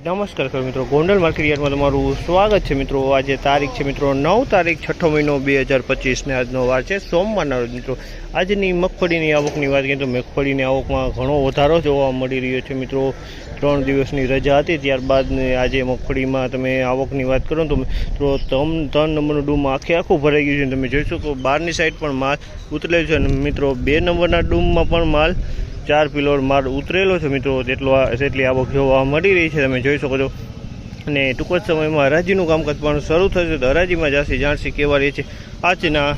નમસ્કાર ખરો મિત્રો, ગોંડલ માર્કેટ યાર્ડમાં તમારું સ્વાગત છે મિત્રો. આજે તારીખ છે મિત્રો નવ તારીખ, છઠ્ઠો મહિનો બે હજાર પચીસને આજનો વાર છે, સોમવારના રોજ મિત્રો. આજની મગફળીની આવકની વાત કરીએ તો મગફળીની આવકમાં ઘણો વધારો જોવા મળી રહ્યો છે મિત્રો. ત્રણ દિવસની રજા હતી ત્યારબાદ આજે મગફળીમાં તમે આવકની વાત કરો તો મિત્રો, તમ, ત્રણ નંબરનું ડૂમ આખે આખું ભરાઈ ગયું છે. તમે જોઈ શકો, બહારની સાઈડ પણ માલ ઉતરેલો છે અને મિત્રો, બે નંબરના ડૂમમાં પણ માલ ચાર પિલોર માર ઉતરેલો છે મિત્રો. તેટલો જેટલી આવક જોવા મળી રહી છે, તમે જોઈ શકો છો. અને ટૂંક જ સમયમાં હરાજીનું કામકાજ પણ શરૂ થશે. તો હરાજીમાં જાસી જાણસી કેવા રહે છે. આજના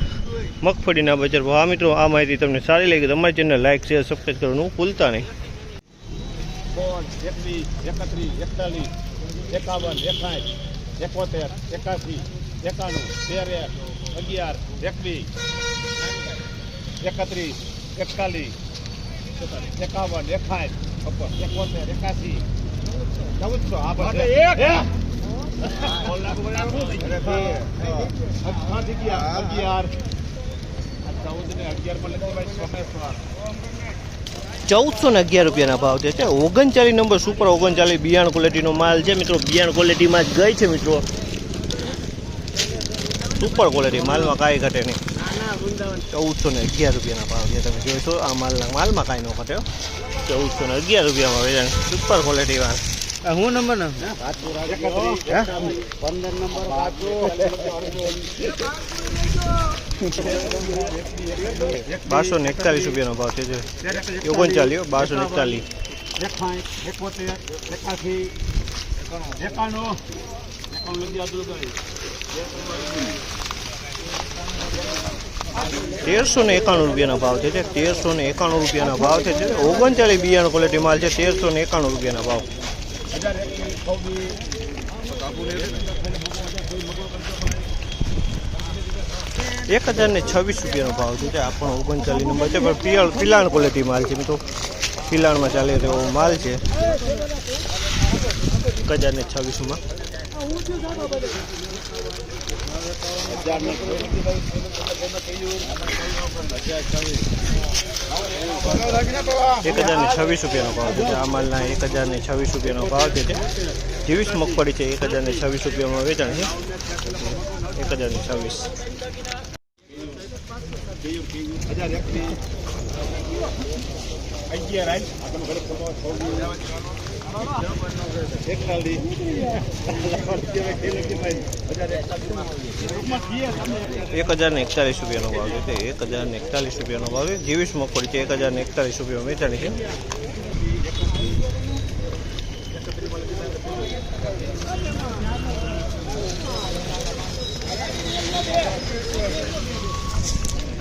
મગફળીના બજાર ભાવ. મિત્રો, આ માહિતી તમને સારી લાગી તમારી ચેનલ લાઈક, શેર સબસ્ક્રાઈબ કરવાનું ભૂલતા નહીં. એકાવન એકાઠ એકોતેર એકાસી એકાણું, તેર, અગિયાર, એકવીસ, એકત્રીસ, એકતાલીસ ચૌદસો આ ચૌદસો ને અગિયાર રૂપિયાના ભાવ છે. છે ઓગણચાલીસ નંબર સુપર ઓગણચાલીસ બિયાણ ક્વોલિટીનો માલ છે. મિત્રો બિયાણ ક્વોલિટીમાં જ ગઈ છે, મિત્રો. સુપર ક્વોલિટી માલમાં કાંઈ ઘટે નહીં. ચૌદસો ને અગિયાર રૂપિયાના ભાવ છે તમે જોઈશો આ માલના માલમાં કાંઈ ન ઘટે હો. ચૌદસો ને અગિયાર રૂપિયામાં વેચાણ સુપર ક્વોલિટી વાળ હું નંબર ને પંદર નંબર બારસો ને એકતાલીસ રૂપિયાનો ભાવ છે જે ઓગણચાલીસ બારસો ને એકતાલીસ એકાસી એકાણું એકાણું લગી આદુ લગાવી તેરસો ને એકાણું રૂપિયાના ભાવ છે તે તેરસો ને એકાણું રૂપિયાના ભાવ છે જે બિયાણ બિયારણ ક્વોલિટી માલ છે, તેરસો ને એકાણું રૂપિયાના ભાવ. એક હજાર ને છવ્વીસ રૂપિયાનો ભાવ છે આ પણ ઓગણચાલીસ નંબર છે, પણ પિલાણ પિલાણ ક્વોલિટી માલ છે, મિત્રો. પિલાણમાં ચાલે તેવો માલ છે. એક હજાર ને છવ્વીસમાં. એક હજાર ને છવ્વીસ રૂપિયાનો ભાવ છે આ માલના એક હજાર ને છવ્વીસ રૂપિયાનો ભાવ છે જેવીસ મગફળી છે એક હજાર ને છવ્વીસ રૂપિયામાં વેચાણ છે. એક હજાર ને છવ્વીસ. અગિયાર એક હજાર ને એકતાલીસ રૂપિયાનો ભાવ છે તે એક હજાર ને એકતાલીસ રૂપિયાનો ભાવ છે. જેવીસ મગફળી છે એક હજાર ને એકતાલીસ રૂપિયામાં વેચાણી છે.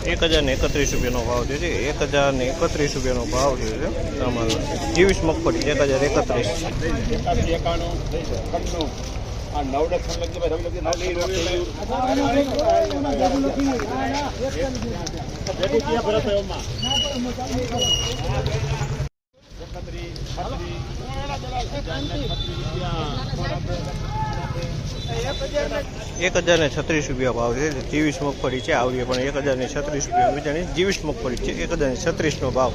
એક હજાર ને એકત્રીસ રૂપિયાનો ભાવ છે. એક હજાર ને એકત્રીસ રૂપિયાનો ભાવ છે. તમારો મગફળી એક હજાર એકત્રીસ એકત્રીસ એક હજાર ને છત્રીસ રૂપિયા ભાવ છે. ત્રેવીસ મગફળી છે, આવડી પણ એક હજાર ને છત્રીસ રૂપિયા વેચાણી મગફળી છે. એક હજાર ને છત્રીસનો ભાવ.